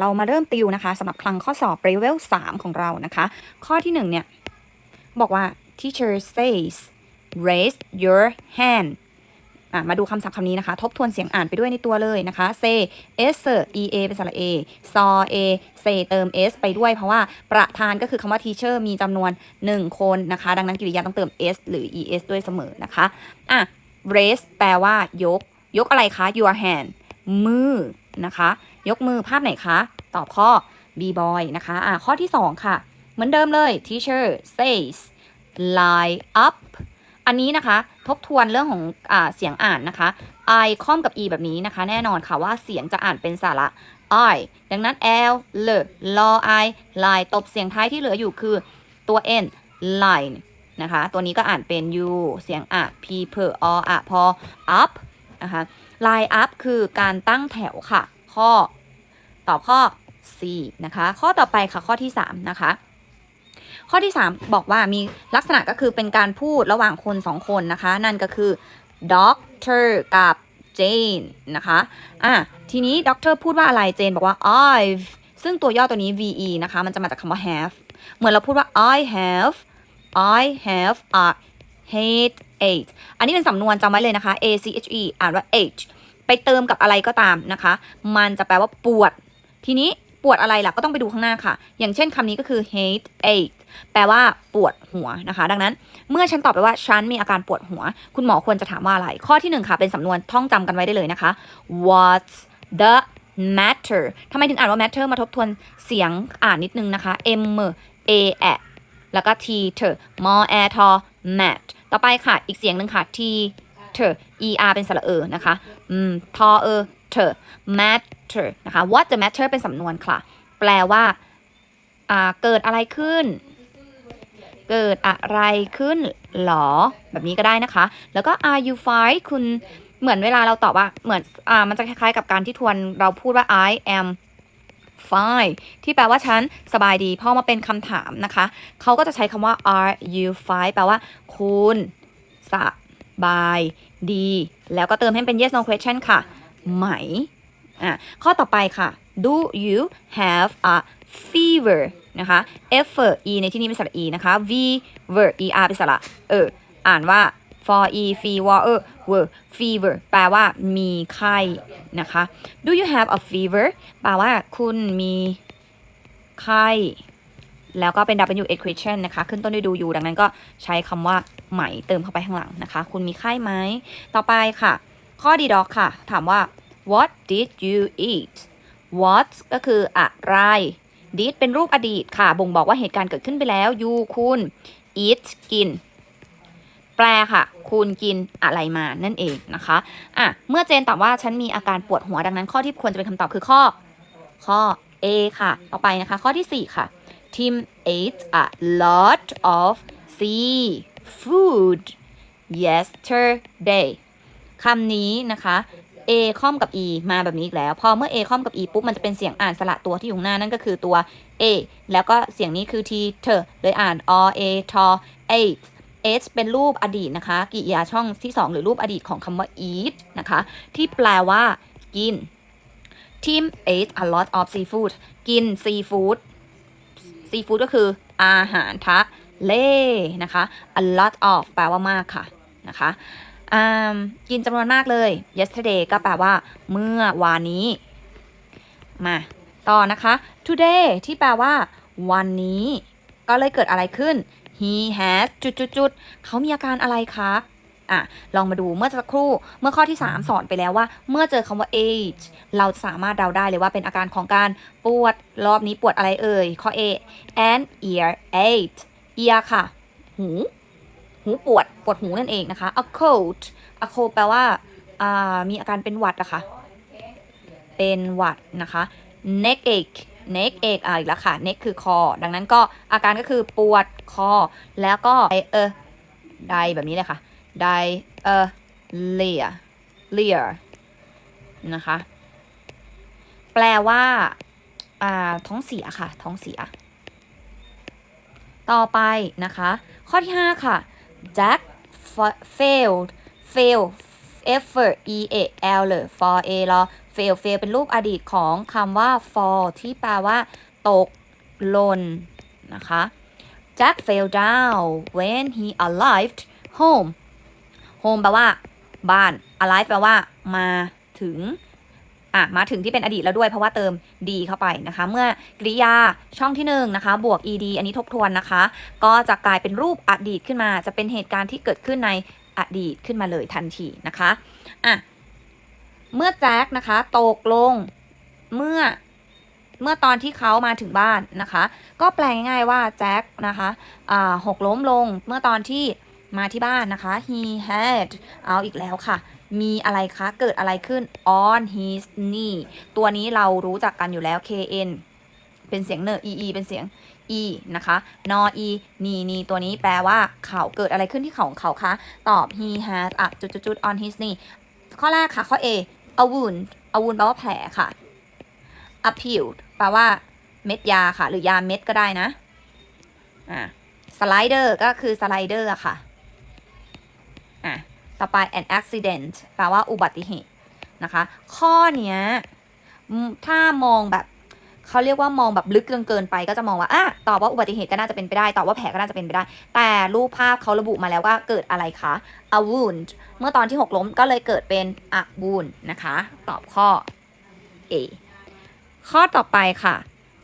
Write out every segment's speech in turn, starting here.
เรามาเริ่มติวนะคะสำหรับคลังข้อสอบ level 3ของเรานะคะ ข้อที่ 1 เนี่ย บอกว่า teacher says raise your hand มาดูคำศัพท์คำนี้นะคะ ทบทวนเสียงอ่านไปด้วยในตัวเลยนะคะ say s e a เป็นสระ a saw a say เติม s ไปด้วยเพราะว่าประธานก็คือคำว่า teacher มีจำนวน 1 คนนะคะ ดังนั้นกริยาต้องเติม s หรือ es ด้วยเสมอนะคะอะ raise แปลว่ายก ยกอะไรคะ your hand มือนะคะ ยกมือภาพไหนคะ ตอบข้อ b boy นะคะอะข้อที่ 2 ค่ะ เหมือนเดิมเลย teacher says line up อันนี้นะคะทบทวนเรื่องของอาเสียงอ่านนะคะ i ค่อมกับ e แบบนี้นะคะ แน่นอนค่ะว่าเสียงจะอ่านเป็นสระ i ดังนั้น l l l i line ตบเสียงท้ายที่เหลืออยู่คือตัว n line นะคะ ตัวนี้ก็อ่านเป็น u เสียงอะ p p o อะพอ up นะคะ line up คือการตั้งแถวค่ะ ข้อ ตอบข้อ C นะคะ ข้อต่อไปค่ะข้อที่ 3 นะคะ ข้อที่ 3 บอกว่ามีลักษณะก็คือเป็นการพูดระหว่างคน 2 คนนะคะ นั่นก็คือ doctor กับ Jane นะคะ อะ ทีนี้ doctor พูดว่าอะไร Jane บอกว่า I've ซึ่งตัวย่อตัวนี้ ve นะคะ มันจะมาจากคำว่า have เหมือนเราพูดว่า I have I have a headache อันนี้เป็นสำนวนจำไว้เลยนะคะ a c h e อ่านว่า h ไปเติมกับอะไรก็ตามนะคะ มันจะแปลว่าปวด ทีนี้ปวดอะไรล่ะก็ต้องไปดูข้างหน้าค่ะ อย่างเช่นคำนี้ก็คือ headache แปลว่าปวดหัวนะคะ ดังนั้น เมื่อฉันตอบไปว่าฉันมีอาการปวดหัว คุณหมอควรจะถามว่าอะไร ข้อที่หนึ่งค่ะ เป็นสำนวนท่องจำกันไว้ได้เลยนะคะ what's the matter ทำไมถึงอ่านว่า matter มาทบทวนเสียงอ่านนิดนึงนะคะ m a a แล้วก็ t t m a t mat ต่อไปค่ะ อีกเสียงหนึ่งค่ะ t t e r เป็นสระเออนะคะ อืม ทอเอ อเธอ matter นะคะ what the matter เป็นสำนวนค่ะ แปลว่าอ่าเกิดอะไรขึ้น เกิดอะไรขึ้นหรอ แบบนี้ก็ได้นะคะ แล้วก็ are you fine คุณเหมือนเวลาเราตอบว่าเหมือนอ่ามันจะคล้ายๆ กับการที่ทวนเราพูดว่า I am fine ที่แปลว่าฉันสบายดี พอมาเป็นคำถามนะคะ เขาก็จะใช้คำว่า are you fine แปลว่า คุณสบายดี แล้วก็เติมให้เป็น yes no question ค่ะ ไหมอะข้อต่อไปค่ะ do you have a fever นะคะ f e ในที่นี้เป็นสระ e นะคะ v ver er เป็นสระเอออ่านว่า for e fever เออ ver fever แปลว่ามีไข้นะคะ do you have a fever แปลว่าคุณมีไข้ แล้วก็เป็น w a question นะคะ ขึ้นต้นด้วยดู you ดังนั้นก็ใช้คำว่าไหมเติมเข้าไปข้างหลังนะคะ คุณมีไข้ไหม ต่อไปค่ะ ข้อดีดอกค่ะ ถามว่า what did you eat what ก็คืออะไร did เป็นรูปอดีตค่ะ บ่งบอกว่าเหตุการณ์เกิดขึ้นไปแล้ว you คุณ eat กิน แปลค่ะ คุณกินอะไรมานั่นเองนะคะอะเมื่อเจนตอบว่าฉันมีอาการปวดหัวดังนั้น ข้อที่ควรจะเป็นคำตอบคือข้อ ข้อ A ค่ะ ต่อไปนะคะ ข้อที่ 4 ค่ะ Tim ate a lot of seafood yesterday คำนี้นะคะ A ค่อมกับ E มาแบบนี้อีกแล้ว พอเมื่อ A ค่อมกับ E ปุ๊บ มันจะเป็นเสียงอ่านสระตัวที่อยู่หน้านั่นก็คือตัว A แล้วก็เสียงนี้คือ T เธอเลยอ่าน o a t ate H เป็นรูปอดีตนะคะกริยาช่องที่ 2 หรือรูปอดีตของคำว่า eat นะคะ ที่แปลว่า กิน Tim ate a lot of seafood กิน seafood seafood ก็คืออาหารทะเลนะคะ a lot of แปลว่ามากค่ะนะคะ กินจำนวนมากเลย yesterday ก็แปลว่า เมื่อวานนี้ มาต่อนะคะ today ที่แปลว่า วันนี้ ก็เลยเกิดอะไรขึ้น he has จุดจุดจุดเขามีอาการอะไรคะอะ ลองมาดูเมื่อสักครู่ เมื่อข้อที่ 3 สอนไปแล้วว่า เมื่อเจอคำว่า age เราสามารถเดาได้เลยว่าเป็นอาการของการปวด รอบนี้ปวดอะไรเอ่ย ข้อ A and ear ache ear ค่ะ หู หูปวด ปวดหูนั่นเองนะคะ a cold a cold แปลว่าามีอาการเป็นหวัดอะคะ เป็นหวัดนะคะ neck ache neck ache อ่าอีกแล้วค่ะ neck คือคอ ดังนั้นก็อาการก็คือปวดคอ แล้วก็เออไดแบบนี้เลยค่ะ ไดเออเลียเลียนะคะ แปลว่าอ่าท้องเสียค่ะ ท้องเสีย ต่อไปนะคะ ข้อที่ 5 ค่ะ Jack failed fail F e a l เลย for a รอ fail fail เป็นรูปอดีตของคำว่า fall ที่แปลว่า ตกหล่นนะคะ Jack fell down when he arrived home home แปลว่า บ้าน arrive แปลว่า มาถึง อะมาถึงที่เป็นอดีตแล้วด้วยเพราะว่าเติม d เข้าไปนะคะ เมื่อกริยาช่องที่หนึ่งนะคะ บวก ed อันนี้ทบทวนนะคะ ก็จะกลายเป็นรูปอดีตขึ้นมา จะเป็นเหตุการณ์ที่เกิดขึ้นในอดีตขึ้นมาเลยทันทีนะคะอะเมื่อแจ็คนะคะตกลงเมื่อเมื่อตอนที่เขามาถึงบ้านนะคะ ก็แปลง่ายๆว่าแจ็คนะคะอ่าหกล้มลงเมื่อตอนที่มาที่บ้านนะคะ he had เอาอีกแล้วค่ะ มีอะไรคะ เกิดอะไรขึ้น on his knee ตัวนี้เรารู้จักกันอยู่แล้ว kn เป็นเสียงเนอ ee เป็นเสียง e นะคะ นอ e นีนีตัวนี้แปลว่าเข่าเกิดอะไรขึ้นที่เข่าของเขาคะ ตอบ he has อะจุดจุดจุด on his knee ข้อแรกค่ะ ข้อ A a wound a wound แปลว่าแผลค่ะ a pill แปลว่าเม็ดยาค่ะ หรือยาเม็ดก็ได้นะ อะ slider ก็คือ slider อะค่ะ อะ ต่อไป an accident แปลว่าอุบัติเหตุนะคะ ข้อเนี้ยถ้ามองแบบเขาเรียกว่ามองแบบลึกจนเกินไปก็จะมองว่าอะตอบว่าอุบัติเหตุก็น่าจะเป็นไปได้ตอบว่าแผลก็น่าจะเป็นไปได้ แต่รูปภาพเขาระบุมาแล้วว่าเกิดอะไรคะ a wound เมื่อตอนที่หกล้มก็เลยเกิดเป็น a wound นะคะ ตอบข้อ A ข้อต่อไปค่ะ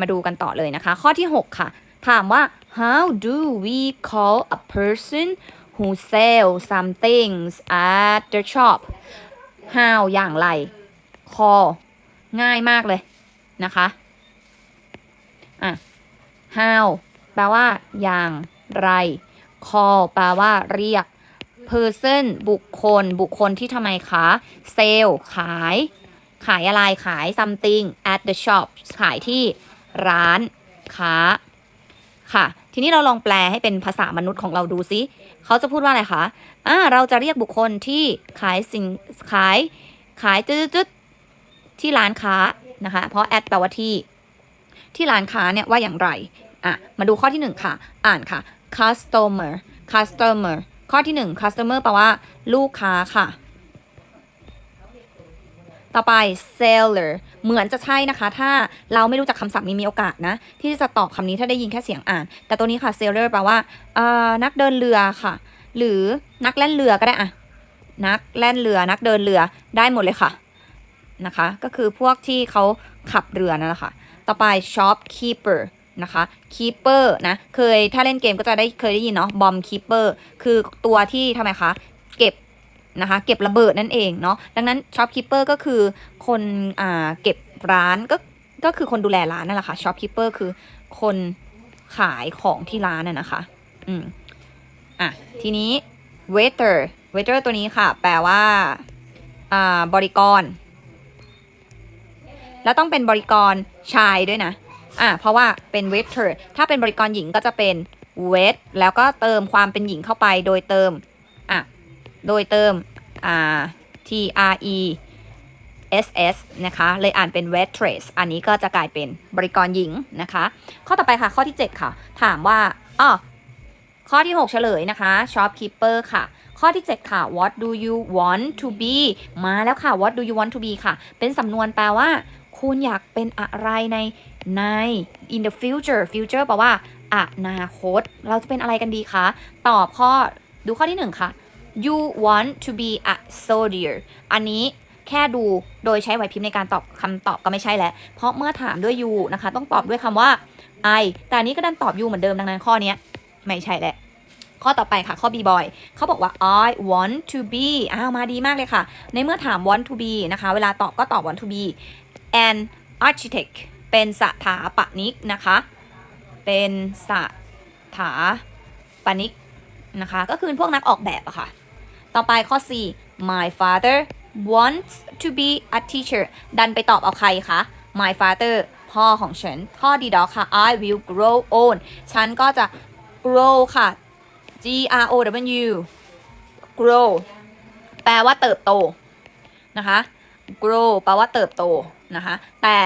มาดูกันต่อเลยนะคะ ข้อที่ 6 ค่ะ ถามว่า how do we call a person who sell some things at the shop how อย่างไร call ง่ายมากเลยนะคะอะ how แปลว่า อย่างไร call แปลว่า เรียก person บุคคล บุคคลที่ทำไมคะ sell ขาย ขายอะไร ขาย something at the shop ขายที่ร้านค้าค่ะ ทีนี้เราลองแปลให้เป็นภาษามนุษย์ของเราดูซิ เขาจะพูดว่าอะไรคะอ่าเราจะเรียกบุคคลที่ขายสิ่งขายขายจุดๆที่ร้านค้านะคะ เพราะ at แปลว่าที่ ที่ร้านค้าเนี่ยว่าอย่างไร อะ มาดูข้อที่หนึ่งค่ะ อ่านค่ะ customer customer ข้อที่หนึ่ง customer แปลว่า ลูกค้าค่ะ ต่อไป seller เหมือนจะใช่นะคะ ถ้าเราไม่รู้จักคำศัพท์นี้มีโอกาสนะ ที่จะตอบคำนี้ถ้าได้ยินแค่เสียงอ่าน แต่ตัวนี้ค่ะ seller แปลว่าเอ่อนักเดินเรือค่ะ หรือนักแล่นเรือก็ได้อะนักแล่นเรือ นักเดินเรือได้หมดเลยค่ะนะคะ ก็คือพวกที่เขาขับเรือนั่นแหละค่ะ ต่อไป shopkeeper นะคะ keeper นะ เคยถ้าเล่นเกมก็จะได้เคยได้ยินเนาะ bomb keeper คือตัวที่ทำไมคะ เก็บ นะคะ เก็บระเบิดนั่นเองเนาะดังนั้น shopkeeper ก็คือคนอ่าเก็บร้านก็ก็คือคนดูแลร้านนั่นแหละค่ะ shopkeeper คือคนขายของที่ร้านน่ะนะคะ อืมอะ ทีนี้ waiter waiter ตัวนี้ค่ะ แปลว่าอ่าบริกร แล้วต้องเป็นบริกรชายด้วยนะ อะ เพราะว่าเป็น waiter ถ้าเป็นบริกรหญิงก็จะเป็น wait แล้วก็เติมความเป็นหญิงเข้าไปโดยเติม โดยเติม t r e s s นะคะ เลยอ่านเป็น waitress อันนี้ก็จะกลายเป็นบริกรหญิงนะคะ ข้อต่อไปค่ะ ข้อที่ 7 ค่ะ ถามว่าอ๋อข้อที่ 6 เฉลยนะคะ shopkeeper ค่ะ ข้อที่ 7 ค่ะ what do you want to be มาแล้วค่ะ what do you want to be ค่ะ เป็นสำนวนแปลว่า คุณอยากเป็นอะไรในใน in the future future แปลว่าอนาคต เราจะเป็นอะไรกันดีคะ ตอบข้อดูข้อที่ 1 ค่ะ you want to be a soldier อันนี้แค่ดูโดยใช้ไหวพริบในการตอบคำตอบก็ไม่ใช่แล้ว เพราะเมื่อถามด้วย you นะคะ ต้องตอบด้วยคำว่า I แต่นี้ก็ดันตอบ you เหมือนเดิมดังนั้นข้อนี้ไม่ใช่แหละ ข้อต่อไปค่ะข้อ B boy เขาบอกว่า I want to be อ้าวมาดีมากเลยค่ะ ในเมื่อถาม want to be นะคะ เวลาตอบก็ตอบ want to be an architect เป็นสถาปนิกนะคะ เป็นสถาปนิกนะคะ ก็คือพวกนักออกแบบอะค่ะ ต่อไปข้อ C my father wants to be a teacher ดันไปตอบเอาใครคะ my father พ่อของฉัน ข้อดีดอกค่ะ I will grow old ฉันก็จะ grow ค่ะ G R O W grow แปลว่าเติบโตนะคะ grow แปลว่าเติบโตนะคะ แต่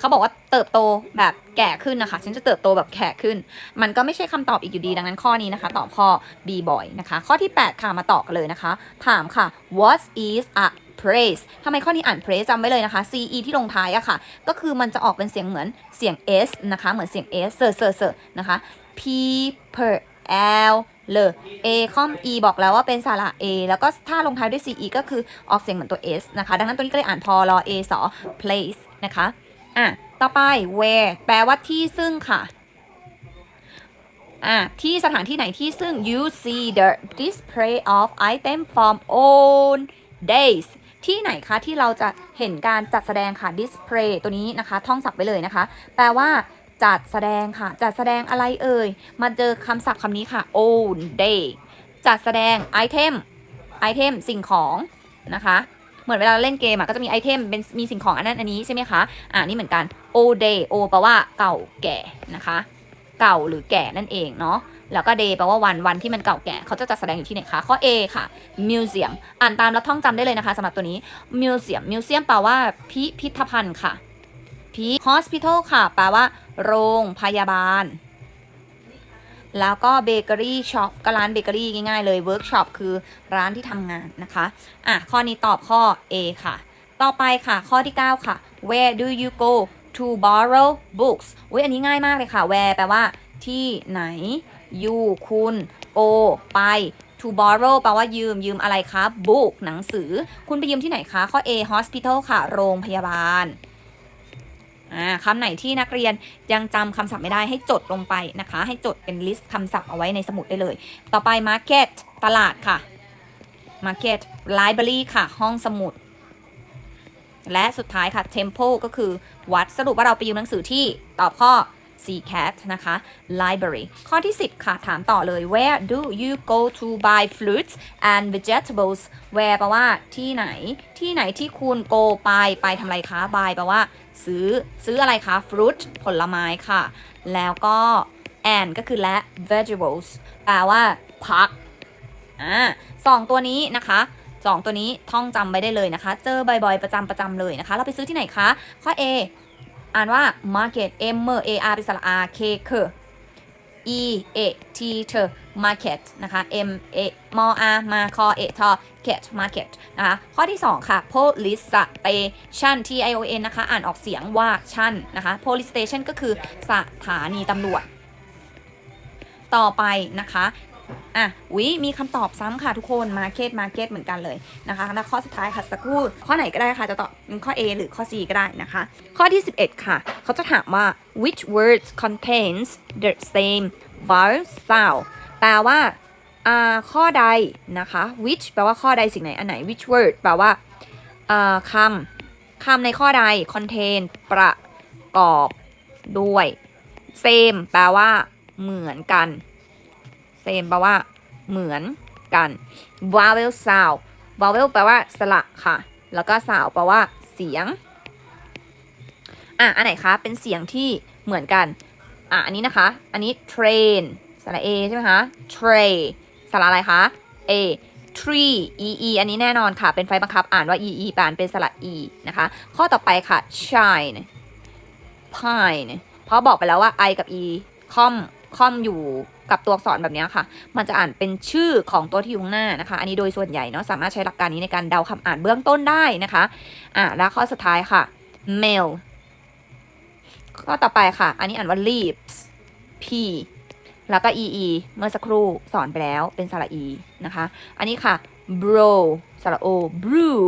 เขาบอกว่าเติบโตแบบแก่ขึ้นนะคะ ฉันจะเติบโตแบบแก่ขึ้น มันก็ไม่ใช่คำตอบอีกอยู่ดีดังนั้นข้อนี้นะคะ ตอบข้อ B boy นะคะ ข้อที่ 8 ค่ะมาต่อกันเลยนะคะ ถามค่ะ what is a praise ทำไมข้อนี้อ่าน praise จำไว้เลยนะคะ ce ที่ลงท้ายอะค่ะ ก็คือมันจะออกเป็นเสียงเหมือนเสียง s นะคะ เหมือนเสียง s เซอร์เซอร์เซอร์นะคะ p per l เล a คอม e บอกแล้วว่าเป็นสระ a แล้วก็ถ้าลงท้ายด้วย ce ก็คือออกเสียงเหมือนตัว s นะคะ ดังนั้นตัวนี้ก็เลยอ่านพอรอ a สอ place นะคะ อะต่อไป where แปลว่าที่ซึ่งค่ะอะที่สถานที่ไหนที่ซึ่ง you see the display of item from old days ที่ไหนคะที่เราจะเห็นการจัดแสดงค่ะ display ตัวนี้นะคะ ท่องศัพท์ไปเลยนะคะ แปลว่าจัดแสดงค่ะ จัดแสดงอะไรเอ่ย มาเจอคำศัพท์คำนี้ค่ะ old day จัดแสดง item item สิ่งของนะคะ เหมือนเวลาเล่นเกมอะก็จะมีไอเทมเป็นมีสิ่งของอันนั้นอันนี้ใช่ไหมคะอ่านี่เหมือนกัน old day o แปลว่าเก่าแก่นะคะ เก่าหรือแก่นั่นเองเนาะแล้วก็ day แปลว่าวันวันที่มันเก่าแก่เขาจะจัดแสดงอยู่ที่ไหนคะ ข้อ A ค่ะ museum อ่านตามแล้วท่องจำได้เลยนะคะสำหรับตัวนี้ museum museum แปลว่าพิพิธภัณฑ์ค่ะพิ hospital ค่ะ แปลว่า โรงพยาบาล แล้วก็เบเกอรี่ช็อปก็ร้านเบเกอรี่ง่ายๆเลยเวิร์กช็อปคือร้านที่ทำงานนะคะอะข้อนี้ตอบข้อ A ค่ะ ต่อไปค่ะข้อที่ 9 ค่ะ where do you go to borrow books อุ้ยอันนี้ง่ายมากเลยค่ะ where แปลว่าที่ไหน you คุณ go ไป to borrow แปลว่ายืมยืมอะไรคะ book หนังสือ คุณไปยืมที่ไหนคะ ข้อ A hospital ค่ะ โรงพยาบาล อ่าคำไหนที่นักเรียนยังจำคำศัพท์ไม่ได้ให้จดลงไปนะคะ ให้จดเป็นลิสต์คำศัพท์เอาไว้ในสมุดได้เลย ต่อไป market ตลาดค่ะ market library ค่ะ ห้องสมุด และสุดท้ายค่ะ temple ก็คือวัดสรุปว่าเราไปยืมหนังสือที่ตอบข้อ C cat นะคะ library ข้อที่ 10 ค่ะ ถามต่อเลย where do you go to buy fruits and vegetables where แปลว่าที่ไหน ที่ไหนที่คุณ go ไปไปทำอะไรคะ buy แปลว่า ซื้อซื้ออะไรคะ fruit ผลไม้ค่ะ แล้วก็ and ก็คือและ vegetables แปลว่าผักอ่าสองตัวนี้นะคะสองตัวนี้ท่องจำไว้ได้เลยนะคะ เจอบ่อยๆ ประจำประจำเลยนะคะ เราไปซื้อที่ไหนคะ ข้อ A อ่านว่า market m a r เป็นสระ r k k e a t t market นะคะ m a m r มาคอ a ทอ cat market นะคะข้อที่ 2 ค่ะ police station t i o n นะคะ อ่านออกเสียงว่าชั่นนะคะ police station ก็คือสถานีตำรวจ ต่อไปนะคะ อะวิมีคำตอบซ้ำค่ะทุกคน Market Market เหมือนกันเลยนะคะแล้วข้อสุดท้ายค่ะสักครู่ข้อไหนก็ได้ค่ะจะตอบเป็นข้อ A หรือข้อ C ก็ได้นะคะ ข้อที่ 11 ค่ะ เขาจะถามว่า which words contains the same vowel sound แปลว่าอ่าข้อใดนะคะ which แปลว่าข้อใดสิ่งไหนอันไหน which word แปลว่าอ่าคำคำในข้อใด contain ประกอบด้วย same แปลว่าเหมือนกัน same แปลว่า เหมือนกัน vowel sound vowel แปลว่าสระค่ะ แล้วก็ sound แปลว่า เสียง อะ อันไหนคะ เป็นเสียงที่เหมือนกัน อะ อันนี้นะคะ อันนี้ train สระ a ใช่ไหมคะ tray สระอะไรคะ a tree e e อันนี้แน่นอนค่ะ เป็นไฟบังคับ อ่านว่า e e ปานเป็นสระ e นะคะ ข้อต่อไปค่ะ shine pine เพราะบอกไปแล้วว่า i กับ e คอมคอมอยู่ กับตัวอักษรแบบนี้ค่ะ มันจะอ่านเป็นชื่อของตัวที่อยู่ข้างหน้านะคะ อันนี้โดยส่วนใหญ่เนาะสามารถใช้หลักการนี้ในการเดาคำอ่านเบื้องต้นได้นะคะอะแล้วข้อสุดท้ายค่ะ male ข้อต่อไปค่ะ อันนี้อ่านว่า leaves p แล้วก็ ee เมื่อสักครู่สอนไปแล้วเป็นสระ e นะคะ อันนี้ค่ะ bro สระ o brew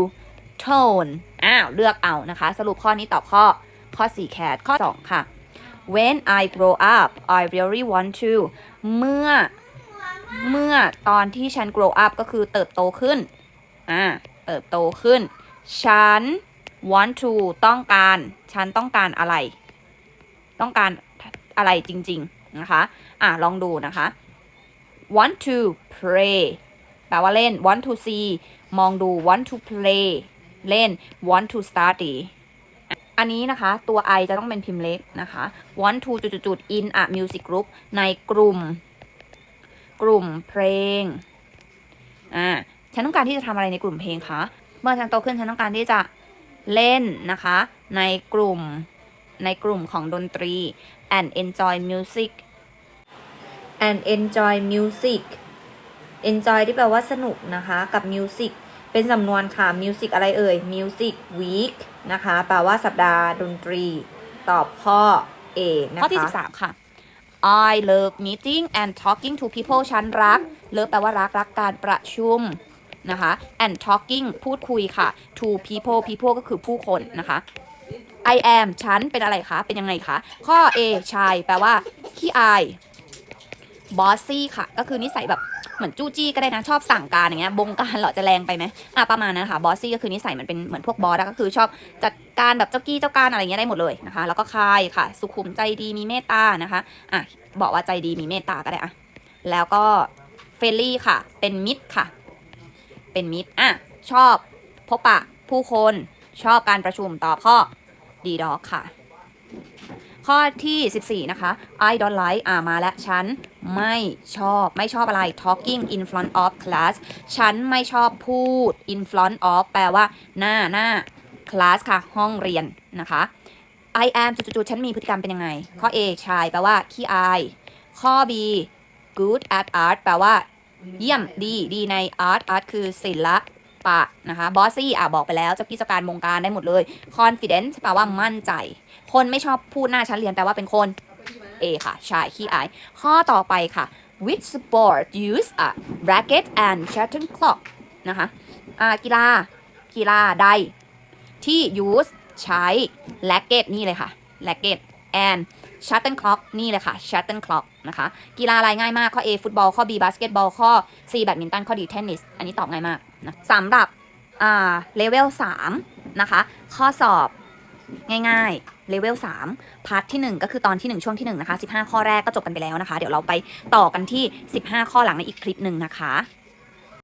tone อ้าว เลือกเอานะคะ สรุปข้อนี้ตอบข้อข้อ4 cat ข้อ 2 ค่ะ when I grow up I really want to เมื่อ เมื่อตอนที่ฉัน grow up ก็คือเติบโตขึ้น อ่า เติบโตขึ้น ฉัน want to ต้องการ ฉันต้องการอะไร ต้องการอะไรจริง ๆ นะคะ อะลองดูนะคะ want to play แปลว่าเล่น want to see มองดู want to play เล่น want to study อันนี้นะคะตัว I จะต้องเป็นพิมพ์เล็กนะคะ want to จุดๆ in a music group ในกลุ่ม กลุ่มเพลงอ่าฉันต้องการที่จะทำอะไรในกลุ่มเพลงคะ เมื่อฉันโตขึ้นฉันต้องการที่จะเล่นนะคะ ในกลุ่มในกลุ่มของดนตรี and enjoy music and enjoy music enjoy ที่แปลว่าสนุกนะคะ กับ music เป็นสำนวนค่ะ music อะไรเอ่ย music week นะคะแปลว่าสัปดาห์ดนตรี ตอบข้อ A นะคะข้อที่ 13 ค่ะ I love meeting and talking to people ฉันรัก เลิฟแปลว่ารักรักการประชุมนะคะ and talking พูดคุยค่ะ to people people ก็คือผู้คนนะคะ I am ฉันเป็นอะไรคะ เป็นยังไงคะ ข้อ A ชาย แปลว่าขี้อาย bossy ค่ะ ก็คือนิสัยแบบ เหมือนจู้จี้ก็ได้นะชอบสั่งการอย่างเงี้ยบงการเหรอจะแรงไปไหมอะประมาณนั้นค่ะ bossy ก็คือนิสัยมือนเป็นเหมือนพวกบอสก็คือชอบจัดการแบบเจ้ากี้เจ้าการอะไรเงี้ยได้หมดเลยนะคะแล้วก็คายค่ะ สุขุมใจดีมีเมตตานะคะอะบอกว่าใจดีมีเมตตาก็ได้อะแล้วก็เฟรนลี่ค่ะ เป็นมิตรค่ะ เป็นมิตรอะชอบพบปะผู้คนชอบการประชุมตอบข้อดีดอกค่ะ ข้อที่ 14 นะคะ I don't like อ่ามาแล้วฉันไม่ชอบไม่ชอบอะไร talking in front of class ฉันไม่ชอบพูด in front of แปลว่า หน้าหน้า class ค่ะ ห้องเรียนนะคะ I am จุดๆฉันมีพฤติกรรมเป็นยังไง ข้อ A ชายแปลว่า ขี้อาย ข้อ B good at art แปลว่า เยี่ยมดีดีใน art art คือศิลปะนะคะ bossy อะบอกไปแล้วเจ้ากี้เจ้าการบงการได้หมดเลย confident แปลว่ามั่นใจ คนไม่ชอบพูดหน้าชั้นเรียนแปลว่าเป็นคน A ค่ะชายขี้อาย ข้อต่อไปค่ะ which sport use a racket and shuttlecock นะคะกีฬา กีฬาใด ที่ use ใช้ racket นี่เลยค่ะ racket and shuttlecock นี่เลยค่ะ shuttlecock นะคะ กีฬาอะไรง่ายมาก ข้อ A ฟุตบอล ข้อ B บาสเกตบอล ข้อ C แบดมินตัน ข้อ D เทนนิส อันนี้ตอบง่ายมากนะสำหรับอ่าเลเวล3นะคะ ข้อสอบง่าย ๆ เลเวล3พาร์ทที่ 1 ก็คือตอนที่ 1 ช่วงที่ 1 นะคะ 15 ข้อแรกก็จบกันไปแล้วนะคะ เดี๋ยวเราไปต่อกันที่ 15 ข้อหลังในอีกคลิปหนึ่งนะคะ